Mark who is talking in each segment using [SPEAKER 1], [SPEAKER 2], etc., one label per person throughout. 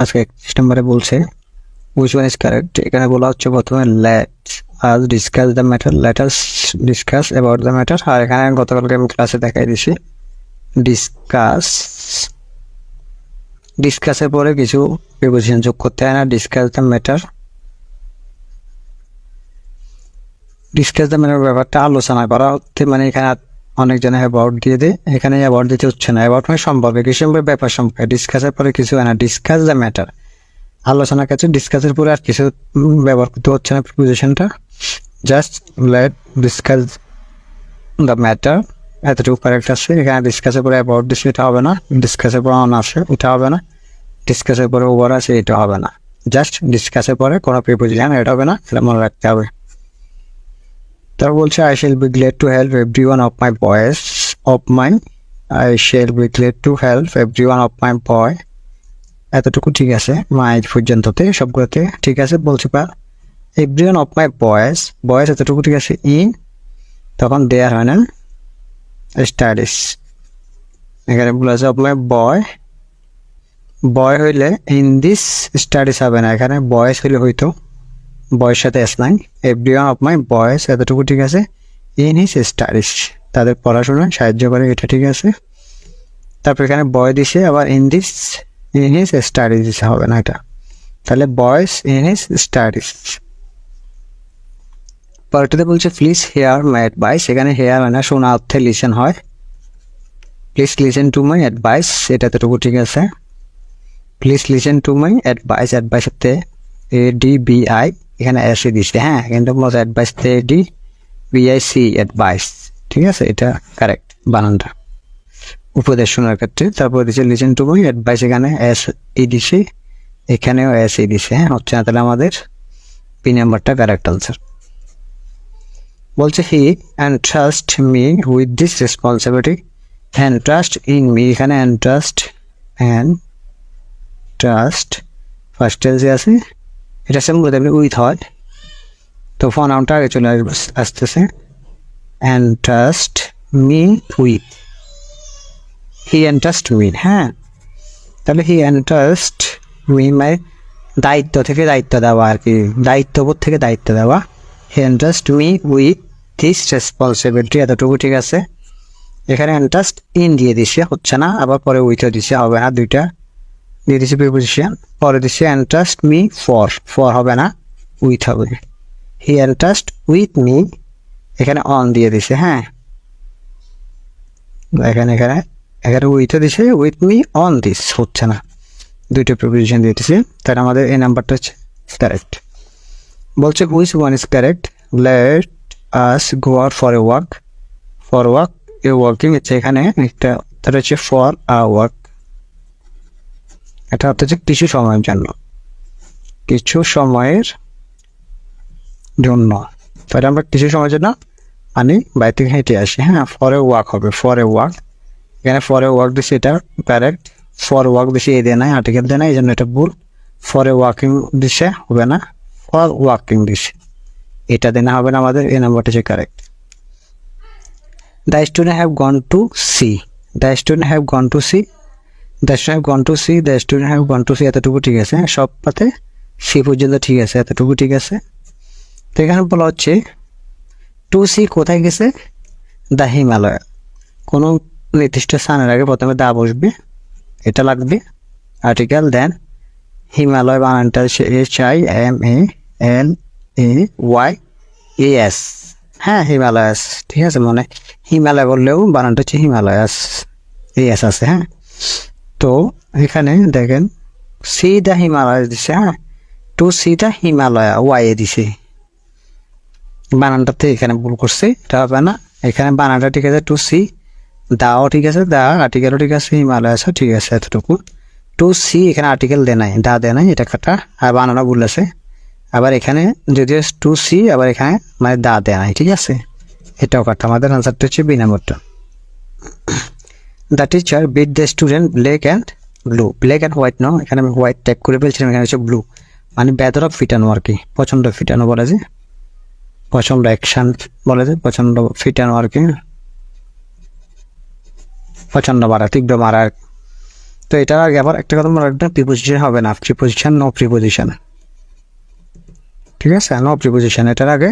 [SPEAKER 1] আজকে একত্রিশ নম্বরে বলছে উইচ ওয়ান ইজ কারেক্ট এখানে বলা হচ্ছে প্রথমে let us discuss the matter let us discuss about the matter আর এখানে গতকালকে আমি ক্লাসে দেখাই দিছি ডিসকাস ডিসকাসের পরে কিছু প্রিপোজিশন যোগ করতে হয় না। Discuss the matter discuss the matter ব্যাপারটা আলোচনা করা মানে এখানে অনেকজন অ্যাবাউট দিয়ে দেয়। এখানে অ্যাবাউট দিতে হচ্ছে না। অ্যাবাউট মানে সম্পর্কে কিছু সম্পর্কে ব্যাপার সম্পর্কে ডিসকাসের পরে কিছু হয় না। ডিসকাস দ্য ম্যাটার আলোচনার কাছে ডিসকাসের পরে আর কিছু ব্যবহার করতে হচ্ছে না প্রিপোজিশনটা just let discuss the matter এতটুকু কারেক্ট আছে। এখানে ডিসকাসের পরে অ্যাবাউট দিচ্ছে এটা হবে না। ডিসকাসের পরে অন আসে এটা হবে না। ডিসকাসের পরে ওভার আছে, এটা হবে না। জাস্ট ডিসকাসের পরে কোনো প্রিপোজিশন এটা হবে না, এটা মনে রাখতে হবে। তারপর বলছে I shall be glad to help every one of my boys of my I shall be glad to help every one of my boy এতটুকু ঠিক আছে মাই পর্যন্ততে সবগুলোতে ঠিক আছে বলছি পা every one of my boys boys এতটুকু ঠিক আছে ইন তখন দেয়ার হয় না স্টাডিস এখানে বলেছে অফ মাই বয় বয় হইলে ইন দিস স্টাডিস হবে না, এখানে বয়েস হইলে হইতো। বয়ের সাথে S one of my boys এতটুকু ঠিক আছে? ইন হিস স্টাডিস তাদের পড়াশোনায় সাহায্য করে, এটা ঠিক আছে? তারপর এখানে বয় দিছে, আবার in this in his studies হবে না এটা? তাহলে বয়েস ইন হিস স্টাডিজ পরেরটাতে বলছে প্লিজ হেয়ার মাই অ্যাডভাইস এখানে হেয়ার মানে না শোনা, অর্থে লিসেন হয়। Please listen to my advice এটা এতটুকু ঠিক আছে। Please listen to my advice অ্যাডভাইসতে A D B I এখানে এসে দিচ্ছে হ্যাঁ কিন্তু মতো advice D B I C advice ঠিক আছে? এটা কারেক্ট বানানটা। উপদেশ শোনার ক্ষেত্রে তারপর দিচ্ছে লিসেন টু মাই অ্যাডভাইস এখানে এস ই দিছে এখানেও এস ই দিছে হ্যাঁ হচ্ছে না, তাহলে আমাদের পি নাম্বারটা কারেক্ট আনসার বলছে he entrust me with this responsibility entrust in me এখানে entrust entrust first আছে। এটা সেম বলতে আপনি উইথ হয় তো ফোন আউটটা আগে চলে আসবে, আসতেছে। Entrust me with he entrust me হ্যাঁ। তাহলে he entrust me my দায়িত্ব থেকে দায়িত্ব দেওয়া আর কি। দায়িত্ববোধ থেকে দায়িত্ব দেওয়া। He entrust me with this responsibility এতটুকু ঠিক আছে। এখানে অ্যান্টাস্ট ইন দিয়ে দিছে, হচ্ছে না, আবার পরে উইথও দিছে, হবে না দুইটা। দিয়ে দিছে প্রিপোজিশন পরে দিছে অ্যান্টাস্ট মি ফর ফর হবে না উইথ হবে। হি অ্যান্টাস্ট উইথ মি এখানে অন দিয়ে দিছে হ্যাঁ। এখানে এখানে এখানে উইথও দিছে উইথ মি অন দিস হচ্ছে না। দুইটা প্রিপোজিশন দিয়ে দিছে, তাহলে আমাদের এই নাম্বারটা হচ্ছে কারেক্ট বলছে which one is correct let us go out for a walk for walk a walking হচ্ছে এখানে, একটা, তার হচ্ছে ফর আ ওয়াক এটা হচ্ছে কিছু সময়ের জন্য। কিছু সময়ের জন্য। তাহলে আমরা কিছু সময়ের জন্য আনি, বাড়ি থেকে হেঁটে আসি। হ্যাঁ ফরে ওয়াক হবে ফরে ওয়াক এখানে ফরে ওয়াক দিছে এটা কারেক্ট ফর ওয়াক দিছে এ দেয় নাই আর্টিকেল দেয় না এই জন্য এটা ভুল। ফরে ওয়াকিং দিছে, হবে না। ফর ওয়াকিং দিছে। এটা দেনা হবে না আমাদের, এই নাম্বারটা হচ্ছে correct the student have gone to see the student have gone to see the have gone to see the student have gone to see এতটুকু ঠিক আছে। সব পাতে সি পর্যন্ত ঠিক আছে, এতটুকু ঠিক আছে। তো এখানে বলা হচ্ছে টু সি কোথায় গেছে? দ্য হিমালয় কোনো নির্দিষ্ট স্থানের আগে প্রথমে দা বসবে, এটা লাগবে। আর্টিকেল দেন হিমালয় বানানটা H I M A L A Y A S হ্যাঁ হিমালয়াস ঠিক আছে মানে হিমালয় বললেও বানানটা হচ্ছে হিমালয়াস এ এস আছে হ্যাঁ। তো এখানে দেখেন, সি দ্য হিমালয় দিছে হ্যাঁ? To see the Himalaya, Y দিছে। বানানটাতে এখানে ভুল করছে, এটা হবে না। এখানে বানানটা ঠিক আছে টু সি দাও ঠিক আছে, দা আর্টিকেলও ঠিক আছে হিমালয়াসও ঠিক আছে, এতটুকু। টু সি এখানে আর্টিকেল দেয় নাই, দা দেয় নাই, এটা কাটা, আর বানানো ভুল আছে। আবার এখানে যদিও টু সি আবার এখানে মানে দা দেয় নাই, ঠিক আছে? এটাও কাটা, আমাদের আনসারটা হচ্ছে বি নাম্বারটা the teacher beat the student black and blue black and white ন এখানে আমি হোয়াইট ট্যাগ করে ফেলছিলাম, এখানে হচ্ছে ব্লু মানে বেদরা ফিটানো আর কি প্রচণ্ড ফিটানো বলে যে। প্রচণ্ড অ্যাকশান বলে যে প্রচণ্ড ফিটানো আর কি। প্রচণ্ড মারা, তীব্র মারা। তো এটার আগে আবার একটা কথা মনে রাখবেন প্রিপোজিশন হবে না। প্রিপোজিশন নো প্রিপোজিশন ঠিক আছে? নো প্রিপোজিশন এটার আগে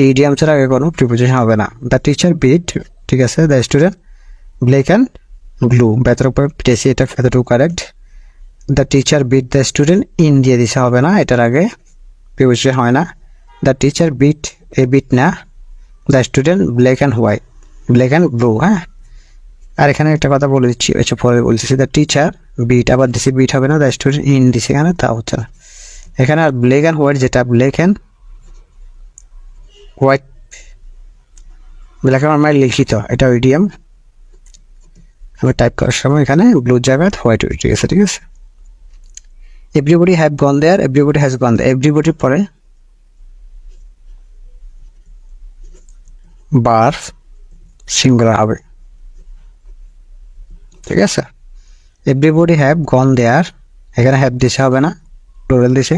[SPEAKER 1] এই ইডিয়ামসের আগে কোনো প্রিপোজিশন হবে না। দ্য টিচার বিট ঠিক আছে the student black and blue বেতার উপর পিটেছি এটা এতটুকু correct the teacher beat the student in দিয়ে দিতে হবে না, এটার আগে প্রিপোজিশন হয় না। The teacher beat a beat না। The student black and white black and blue হ্যাঁ? আর এখানে একটা কথা বলে দিচ্ছি এসে পরে বলতেছি দ্য টিচার বিট আবার দিছি বিট হবে না দ্য স্টুডেন্ট ইন দিছে এখানে তা হচ্ছে না। এখানে আর ব্ল্যাক অ্যান্ড হোয়াইট যেটা black and white black and আমার লিখিত, এটা ইডিয়াম আমি টাইপ করার সময় এখানে ব্লু জায়গায় হোয়াইট ঠিক আছে ঠিক আছে? Everybody have gone there everybody has gone there এভরিবডির পরে বার সিঙ্গুলার হবে। ঠিক আছে? এভরিবডি হ্যাভ গন দেয়ার এখানে হ্যাভ দিছে হবে না প্লুরাল দিছে।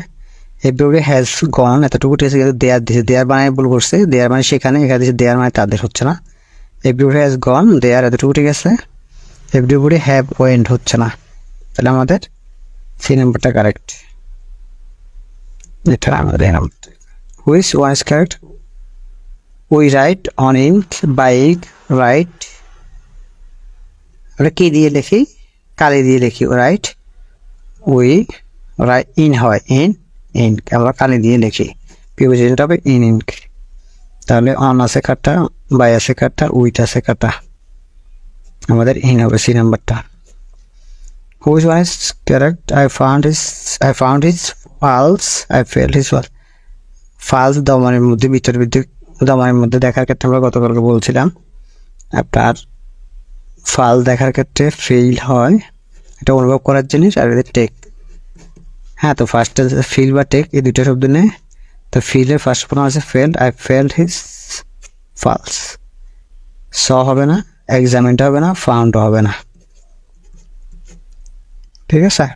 [SPEAKER 1] এভরিবডি হ্যাজ গন এতটুকু ঠিক আছে দেয়ার দিছে দেয়ার মানে ভুল করছে দেয়ার মানে সেখানে, এখানে দেয়ার মানে তাদের হচ্ছে না। এভরিবডি হ্যাজ গন দেয়ার এতটুকু ঠিক আছে? এভরিবডি হ্যাভ ওয়েন্ট হচ্ছে না। তাহলে আমাদের সি নাম্বারটা কারেক্ট এটা আমাদের which one is correct we write on ink bike right আমরা কি দিয়ে লিখি? কালি দিয়ে লিখি। রাইট উই রাইট ইন হয়। ইন ইনক আমরা কালি দিয়ে লিখি। প্রিপোজিশনটা হবে ইন ইনক তাহলে অন আছে কাটা বাই আছে কাটা উইট আছে কাটা আমাদের ইন হবে সি নাম্বারটা which one is correct I found his I found his falls I fell his wall falls দমনের মধ্যে, ভিতর ভিতরে দমনের মধ্যে দেখার ক্ষেত্রে আমরা গতকালকে বলছিলাম। আপনার ফাল দেখার ক্ষেত্রে ফেইল হয়। এটা অনুভব করার জিনিস আর এদের টেক হ্যাঁ তো ফার্স্টে ফিল বা টেক এই দুটো শব্দ নেই তো ফিলের ফার্স্ট প্রোনাউন আছে felled I felled his falls স হবে না। এক্সামিনটা হবে না ফাউন্ড হবে না। ঠিক আছে?